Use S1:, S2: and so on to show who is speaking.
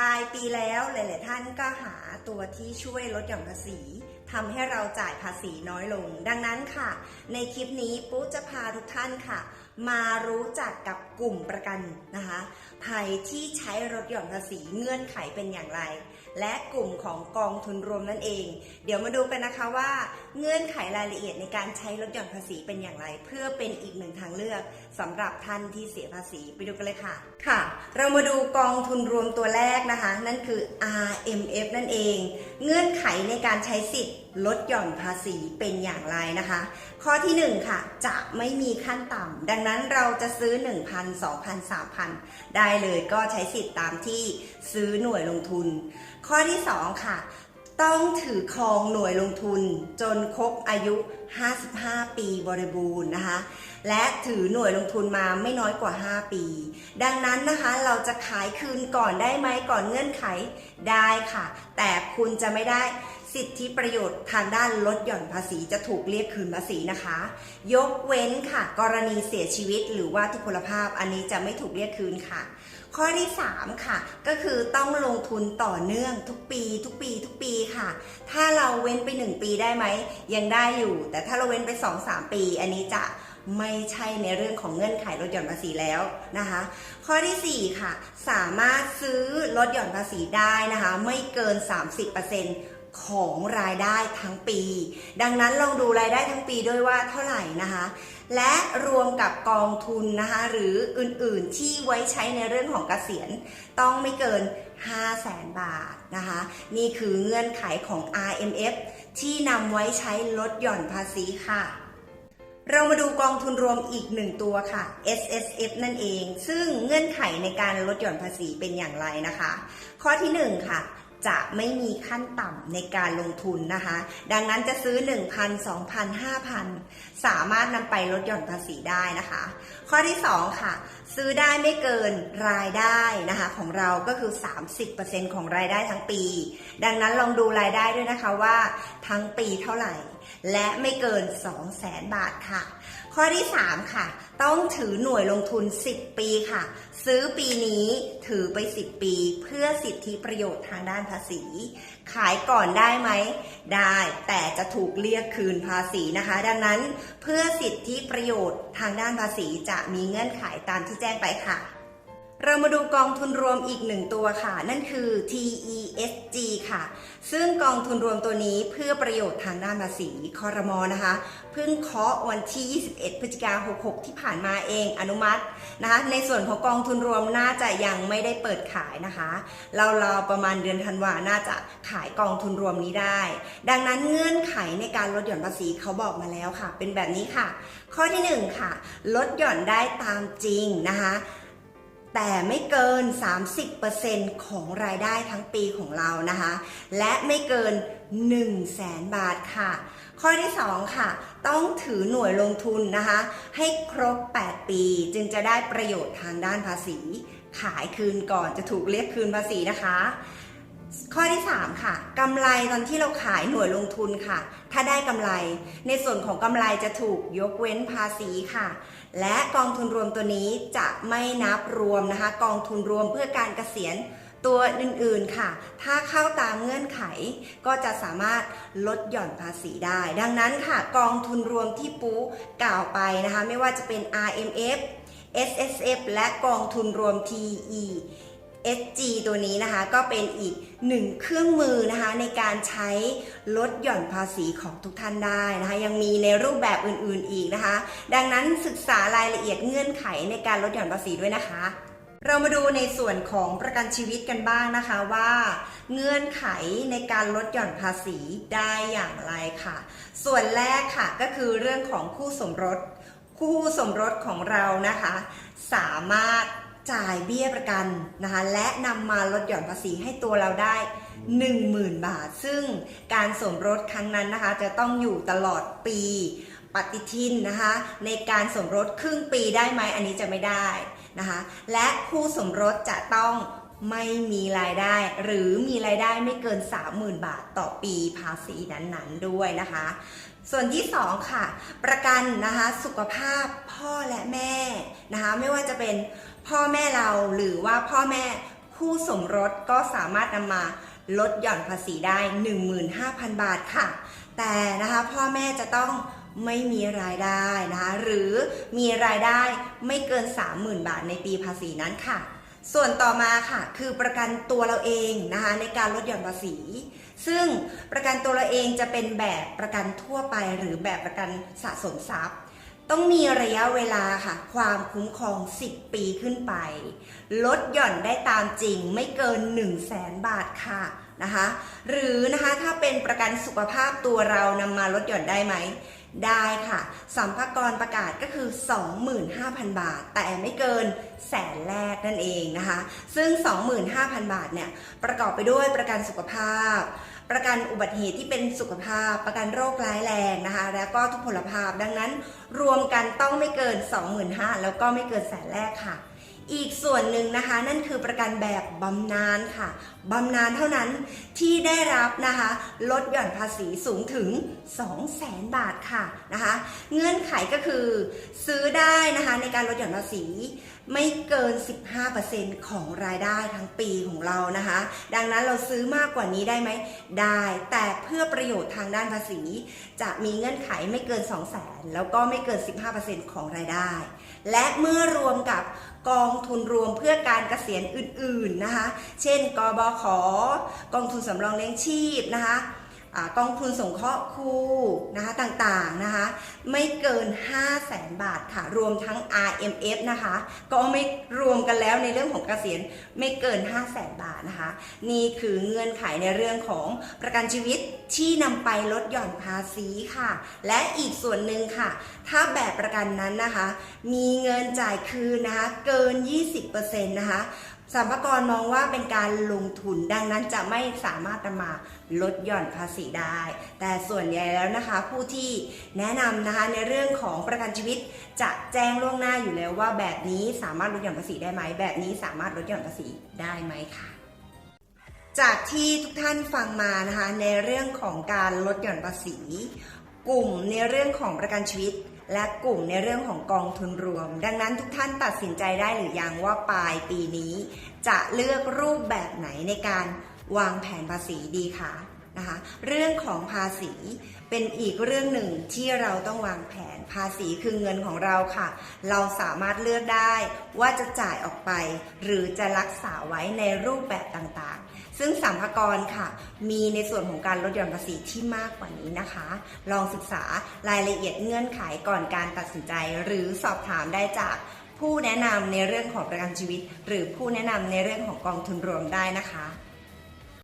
S1: ปลายปีแล้วหลาย ๆ ท่านก็หาตัวที่ช่วยลดหย่อนภาษีทำให้เราจ่ายภาษีน้อยลง ดังนั้นค่ะ ในคลิปนี้ปุ๊จะพาทุกท่านค่ะมารู้จักกับกลุ่มประกันนะคะภัยที่ใช้ลดหย่อนภาษีเงื่อนไขเป็นอย่างไร และกลุ่มของกองทุนรวมนั่นเอง เดี๋ยวมาดูกันนะคะว่าเงื่อนไขรายละเอียดในการใช้ลดหย่อนภาษีเป็นอย่างไร เพื่อเป็นอีกหนึ่งทางเลือกสำหรับท่านที่เสียภาษีไปดูกันเลยค่ะค่ะ เรามาดูกองทุนรวมตัวแรกนะคะ นั่นคือ RMF นั่นเอง เงื่อนไขในการใช้สิทธิ์ลดหย่อนภาษีเป็นอย่างไรนะคะ ข้อที่ 1 ค่ะ จะไม่มีขั้นต่ำดังงนั้นเราจะซื้อ 1,000 2,000 3,000 ได้เลยก็ใช้สิทธิ์ตามที่ซื้อหน่วยลงทุน ข้อที่ 2 ค่ะ ต้องถือครองหน่วยลงทุน จนครบอายุ 55 ปีบริบูรณ์นะคะ และถือหน่วยลงทุนมาไม่น้อยกว่า 5 ปี ดังนั้นนะคะเราจะขายคืนก่อนได้ไหมก่อนเงื่อนไขได้ค่ะ แต่คุณจะไม่ได้ สิทธิประโยชน์ทางด้านลดหย่อนภาษีจะถูกเรียกคืนภาษีนะคะ ยกเว้นค่ะ กรณีเสียชีวิตหรือว่าทุพพลภาพอันนี้จะไม่ถูกเรียกคืนค่ะ ข้อที่ 3 ค่ะ ก็คือต้องลงทุนต่อเนื่องทุกปี ทุกปี ทุกปีค่ะ ถ้าเราเว้นไป 1 ปีได้ไหม ยังได้อยู่ แต่ถ้าเราเว้นไป 2-3 ปี อันนี้จะไม่ใช่ในเรื่องของเงื่อนไขลดหย่อนภาษีแล้วนะคะ ข้อทีสี่4 ค่ะ สามารถซื้อลดหย่อนภาษีได้นะคะ ไม่เกิน 30% ของรายได้ทั้งปี ดังนั้นลองดูรายได้ทั้งปีด้วยว่าเท่าไหร่นะคะ และรวมกับกองทุนนะคะหรืออื่นๆที่ไว้ใช้ในเรื่องของเกษียณต้องไม่เกิน 5 0 0แสนบาทนะคะ นี่คือเงื่อนไขของ RMF ที่นำไว้ใช้ลดหย่อนภาษีค่ะเรามาดูกองทุนรวมอีกหนึ่งตัวค่ะ S S F นั่นเอง ซึ่งเงื่อนไขในการลดหย่อนภาษีเป็นอย่างไรนะคะ ข้อที่หนึ่งค่ะ จะไม่มีขั้นต่ำในการลงทุนนะคะ ดังนั้นจะซื้อ 1,000 2,000 5,000 สามารถนำไปลดหย่อนภาษีได้นะคะ ข้อที่ 2 ค่ะ ซื้อได้ไม่เกินรายได้นะคะ ของเราก็คือ 30%ของรายได้ทั้งปี ดังนั้นลองดูรายได้ด้วยนะคะว่าทั้งปีเท่าไหร่ และไม่เกิน 2 0 0แสนบาทค่ะ ข้อที่ 3 ค่ะ ต้องถือหน่วยลงทุน 10 ปีค่ะ ซื้อปีนี้ถือไป 10 ปี เพื่อสิทธิประโยชน์ทางด้านภาษี ขายก่อนได้ไหม ได้แต่จะถูกเรียกคืนภาษีนะคะ ดังนั้นเพื่อสิทธิประโยชน์ทางด้านภาษีจะมีเงื่อนไขตามที่แจ้งไปค่ะ เรามาดูกองทุนรวมอีกหนึ่งตัวค่ะ นั่นคือ TESG ค่ะ ซึ่งกองทุนรวมตัวนี้เพื่อประโยชน์ทางด้านภาษีคอรมอนะคะเพิ่งเคาะวันที่ 21 พฤศจิกา66 ที่ผ่านมาเองอนุมัตินะคะในส่วนของกองทุนรวมน่าจะยังไม่ได้เปิดขายนะคะเรารอประมาณเดือนธันวาน่าจะขายกองทุนรวมนี้ได้ ดังนั้นเงื่อนไขในการลดหย่อนภาษีเขาบอกมาแล้วค่ะ เป็นแบบนี้ค่ะ ข้อที่ 1 ค่ะ ลดหย่อนได้ตามจริงนะคะ แต่ไม่เกิน 30%ของรายได้ทั้งปีของเรานะคะ และไม่เกิน 1 0 0 0 0แสนบาทค่ะ ข้อที่ 2 ค่ะ ต้องถือหน่วยลงทุนนะคะ ให้ครบ 8 ปีจึงจะได้ประโยชน์ทางด้านภาษี ขายคืนก่อนจะถูกเรียกคืนภาษีนะคะ ข้อที่ 3 ค่ะกำไรตอนที่เราขายหน่วยลงทุนค่ะ ถ้าได้กำไร ในส่วนของกำไรจะถูกยกเว้นภาษีค่ะ และกองทุนรวมตัวนี้จะไม่นับรวมนะคะ กองทุนรวมเพื่อการเกษียณตัวอื่นๆค่ะ ถ้าเข้าตามเงื่อนไข ก็จะสามารถลดหย่อนภาษีได้ ดังนั้นค่ะ กองทุนรวมที่ปูกล่าวไปนะคะ ไม่ว่าจะเป็น RMF SSF และกองทุนรวม TE SG ตัวนี้นะคะก็เป็นอีกหนึ่งเครื่องมือนะคะในการใช้ลดหย่อนภาษีของทุกท่านได้นะคะยังมีในรูปแบบอื่นๆอีกนะคะ ดังนั้นศึกษารายละเอียดเงื่อนไขในการลดหย่อนภาษีด้วยนะคะ เรามาดูในส่วนของประกันชีวิตกันบ้างนะคะว่า เงื่อนไขในการลดหย่อนภาษีได้อย่างไรค่ะ ส่วนแรกค่ะก็คือเรื่องของคู่สมรสคู่สมรสของเรานะคะ สามารถ จ่ายเบี้ยประกันนะคะและนำมาลดหย่อนภาษีให้ตัวเราได้ 10,000 บาท ซึ่งการสมรสครั้งนั้นนะคะจะต้องอยู่ตลอดปีปฏิทินนะคะในการสมรสครึ่งปีได้ไหมอันนี้จะไม่ได้นะคะและคู่สมรสจะต้องไม่มีรายได้ หรือมีรายได้ไม่เกิน 30,000 บาทต่อปีภาษีนั้นๆด้วยนะคะ ส่วนที่ 2 ค่ะ ประกันนะคะสุขภาพพ่อและแม่นะคะไม่ว่าจะเป็น พ่อแม่เราหรือว่าพ่อแม่คู่สมรสก็สามารถนำมาลดหย่อนภาษีได้ 15,000 บาทค่ะ แต่นะคะพ่อแม่จะต้องไม่มีรายได้นะคะหรือมีรายได้ไม่เกิน 30,000 บาทในปีภาษีนั้นค่ะ ส่วนต่อมาค่ะ คือประกันตัวเราเองนะคะในการลดหย่อนภาษี ซึ่งประกันตัวเราเองจะเป็นแบบประกันทั่วไป หรือแบบประกันสะสมทรัพย์ ต้องมีระยะเวลาค่ะ ความคุ้มครอง 10 ปีขึ้นไป ลดหย่อนได้ตามจริงไม่เกิน 1 0 0 0 0แสนบาทค่ะนะคะ หรือนะคะถ้าเป็นประกันสุขภาพตัวเรานำมาลดหย่อนได้ไหม ได้ค่ะสัมภากรประกาศก็คือ 25,000 บาท แต่ไม่เกินแสนแรกนั่นเองนะคะ ซึ่ง 25,000 บาทเนี่ยประกอบไปด้วยประกันสุขภาพ ประกันอุบัติเหตุที่เป็นสุขภาพ ประกันโรคร้ายแรงนะคะ แล้วก็ทุพพลภาพ ดังนั้นรวมกันต้องไม่เกิน 25,000แล้วก็ไม่เกินแสนแรกค่ะ อีกส่วนหนึ่งนะคะนั่นคือประกันแบบบำนาญค่ะบำนาญเท่านั้นที่ได้รับนะคะลดหย่อนภาษีสูงถึง 200,000 บาทค่ะนะคะ เงื่อนไขก็คือซื้อได้นะคะในการลดหย่อนภาษี ไม่เกิน 15%ของรายได้ทั้งปีของเรานะคะ ดังนั้นเราซื้อมากกว่านี้ได้ไหม ได้ แต่เพื่อประโยชน์ทางด้านภาษี จะมีเงื่อนไขไม่เกิน 2 0 0 0 0 0แล้วก็ไม่เกิน 15%ของรายได้ และเมื่อรวมกับกองทุนรวมเพื่อการเกษียณอื่นๆนะคะ เช่น กบข กองทุนสำรองเลี้ยงชีพนะคะ กองทุนสงเคราะห์ครูนะคะต่างๆนะคะไม่เกิน 5 0 0แสนบาทค่ะ รวมทั้ง RMF นะคะ ก็ไม่รวมกันแล้วในเรื่องของเกษียณไม่เกิน 5 0 0แสนบาทนะคะ นี่คือเงื่อนไขในเรื่องของประกันชีวิตที่นำไปลดหย่อนภาษีค่ะ และอีกส่วนหนึ่งค่ะ ถ้าแบบประกันนั้นนะคะ มีเงินจ่ายคืนนะคะเกิน 20%นะคะ สัมภากรมองว่าเป็นการลงทุนดังนั้นจะไม่สามารถนำมาลดหย่อนภาษีได้ แต่ส่วนใหญ่แล้วนะคะ ผู้ที่แนะนำนะคะในเรื่องของประกันชีวิตจะแจ้งล่วงหน้าอยู่แล้วว่าแบบนี้สามารถลดหย่อนภาษีได้ไหม แบบนี้สามารถลดหย่อนภาษีได้ไหมค่ะจากที่ทุกท่านฟังมานะคะในเรื่องของการลดหย่อนภาษี กลุ่มในเรื่องของประกันชีวิต และกลุ่มในเรื่องของกองทุนรวม ดังนั้นทุกท่านตัดสินใจได้หรือยังว่าปลายปีนี้ จะเลือกรูปแบบไหนในการวางแผนภาษีดีคะนะคะเรื่องของภาษีเป็นอีกเรื่องหนึ่งที่เราต้องวางแผนภาษีคือเงินของเราค่ะ เราสามารถเลือกได้ว่าจะจ่ายออกไป หรือจะรักษาไว้ในรูปแบบต่าง ซึ่งสัมภากรค่ะ มีในส่วนของการลดหย่อนภาษีที่มากกว่านี้นะคะ ลองศึกษารายละเอียดเงื่อนไขก่อนการตัดสินใจ หรือสอบถามได้จากผู้แนะนำในเรื่องของประกันชีวิต หรือผู้แนะนำในเรื่องของกองทุนรวมได้นะคะ